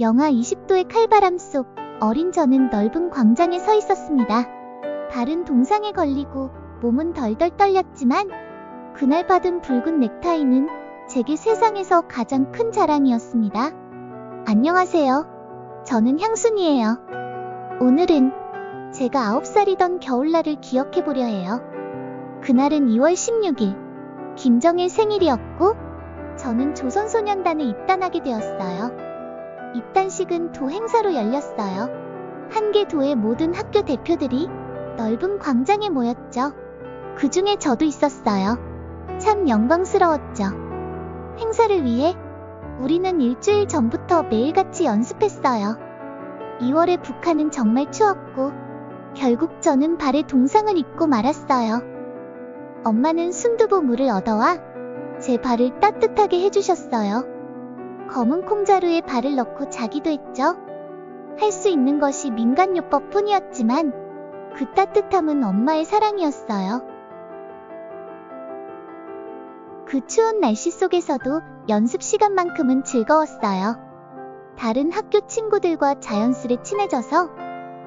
영하 20도의 칼바람 속 어린 저는 넓은 광장에 서 있었습니다. 발은 동상에 걸리고 몸은 덜덜 떨렸지만 그날 받은 붉은 넥타이는 제게 세상에서 가장 큰 자랑이었습니다. 안녕하세요. 저는 향순이에요. 오늘은 제가 9살이던 겨울날을 기억해보려 해요. 그날은 2월 16일, 김정일 생일이었고, 저는 조선소년단에 입단하게 되었어요. 입단식은 도 행사로 열렸어요. 한 개 도의 모든 학교 대표들이 넓은 광장에 모였죠. 그 중에 저도 있었어요. 참 영광스러웠죠. 행사를 위해 우리는 일주일 전부터 매일같이 연습했어요. 2월의 북한은 정말 추웠고, 결국 저는 발에 동상을 입고 말았어요. 엄마는 순두부 물을 얻어와 제 발을 따뜻하게 해주셨어요. 검은 콩자루에 발을 넣고 자기도 했죠. 할 수 있는 것이 민간요법 뿐이었지만 그 따뜻함은 엄마의 사랑이었어요. 그 추운 날씨 속에서도 연습 시간만큼은 즐거웠어요. 다른 학교 친구들과 자연스레 친해져서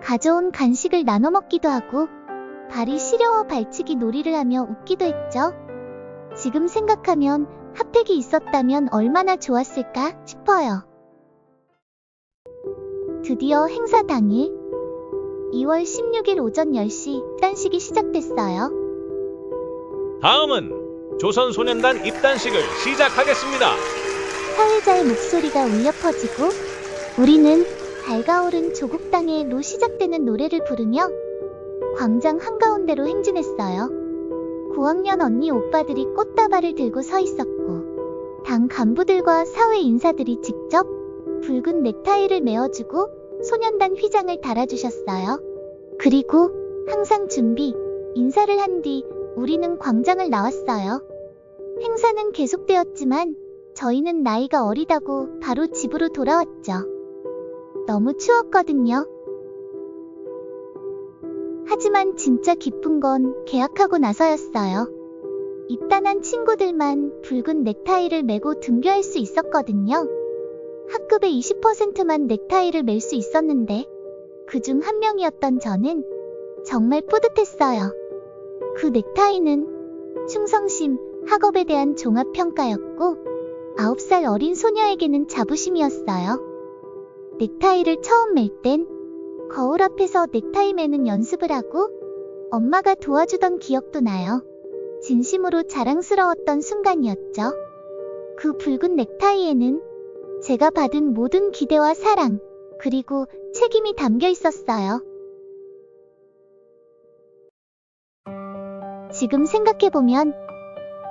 가져온 간식을 나눠 먹기도 하고 발이 시려워 발치기 놀이를 하며 웃기도 했죠. 지금 생각하면 핫팩이 있었다면 얼마나 좋았을까 싶어요. 드디어 행사 당일 2월 16일 오전 10시 입단식이 시작됐어요. 다음은 조선소년단 입단식을 시작하겠습니다. 사회자의 목소리가 울려 퍼지고 우리는 달가오른 조국당의 로 시작되는 노래를 부르며 광장 한가운데로 행진했어요. 고학년 언니 오빠들이 꽃다발을 들고 서 있었고 당 간부들과 사회 인사들이 직접 붉은 넥타이를 메어주고 소년단 휘장을 달아주셨어요. 그리고 항상 준비, 인사를 한 뒤 우리는 광장을 나왔어요. 행사는 계속되었지만 저희는 나이가 어리다고 바로 집으로 돌아왔죠. 너무 추웠거든요. 하지만 진짜 기쁜 건 계약하고 나서였어요. 입단한 친구들만 붉은 넥타이를 메고 등교할 수 있었거든요. 학급의 20%만 넥타이를 멜 수 있었는데 그 중 한 명이었던 저는 정말 뿌듯했어요. 그 넥타이는 충성심, 학업에 대한 종합평가였고 9살 어린 소녀에게는 자부심이었어요. 넥타이를 처음 멜 땐 거울 앞에서 넥타이 매는 연습을 하고 엄마가 도와주던 기억도 나요. 진심으로 자랑스러웠던 순간이었죠. 그 붉은 넥타이에는 제가 받은 모든 기대와 사랑, 그리고 책임이 담겨 있었어요. 지금 생각해보면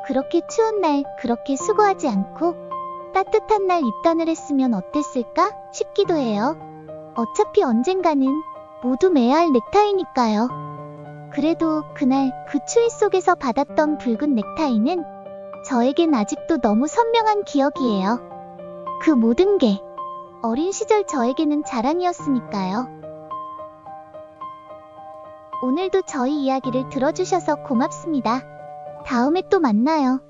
그렇게 추운 날 그렇게 수고하지 않고 따뜻한 날 입단을 했으면 어땠을까 싶기도 해요. 어차피 언젠가는 모두 매야 할 넥타이니까요. 그래도 그날 그 추위 속에서 받았던 붉은 넥타이는 저에겐 아직도 너무 선명한 기억이에요. 그 모든 게 어린 시절 저에게는 자랑이었으니까요. 오늘도 저희 이야기를 들어주셔서 고맙습니다. 다음에 또 만나요.